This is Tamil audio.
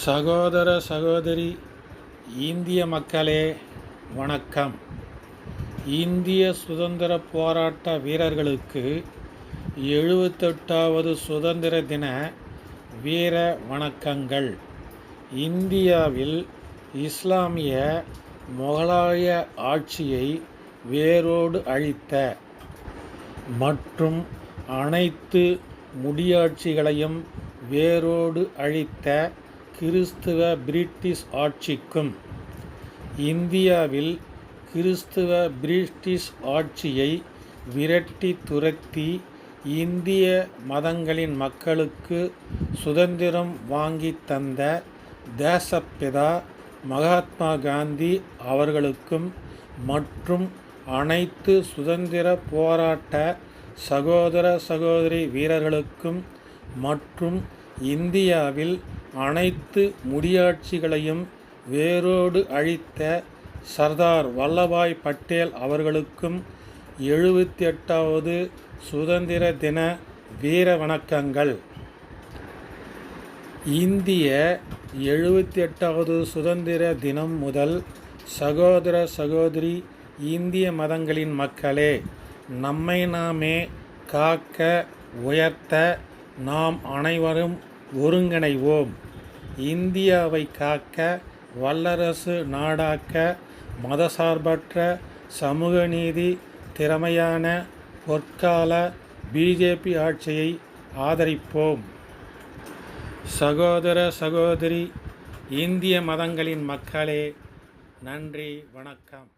சகோதர சகோதரி இந்திய மக்களே வணக்கம். இந்திய சுதந்திர போராட்ட வீரர்களுக்கு எழுபத்தெட்டாவது சுதந்திர தின வீர வணக்கங்கள். இந்தியாவில் இஸ்லாமிய முகலாய ஆட்சியை வேரோடு அழித்த மற்றும் அனைத்து முடியாட்சிகளையும் வேரோடு அழித்த கிறிஸ்துவ பிரிட்டிஷ் ஆட்சிக்கும் இந்தியாவில் கிறிஸ்துவ பிரிட்டிஷ் ஆட்சியை விரட்டி துரத்தி இந்திய மதங்களின் மக்களுக்கு சுதந்திரம் வாங்கி தந்த தேசப்பிதா மகாத்மா காந்தி அவர்களுக்கும் மற்றும் அனைத்து சுதந்திர போராட்ட சகோதர சகோதரி வீரர்களுக்கும் மற்றும் இந்தியாவில் அனைத்து முடியாட்சிகளையும் வேரோடு அழித்த சர்தார் வல்லபாய் பட்டேல் அவர்களுக்கும் எழுபத்தி எட்டாவது சுதந்திர தின வீர வணக்கங்கள். இந்திய எழுபத்தி எட்டாவது சுதந்திர தினம் முதல் சகோதர சகோதரி இந்திய மதங்களின் மக்களே நம்மை நாமே காக்க உயர்த்த நாம் அனைவரும் ஒருங்கிணைவோம். இந்தியாவை காக்க வல்லரசு நாடாக்க மதசார்பற்ற சமூக நீதி திறமையான பொற்கால பிஜேபி ஆட்சியை ஆதரிப்போம். சகோதர சகோதரி இந்திய மதங்களின் மக்களே நன்றி வணக்கம்.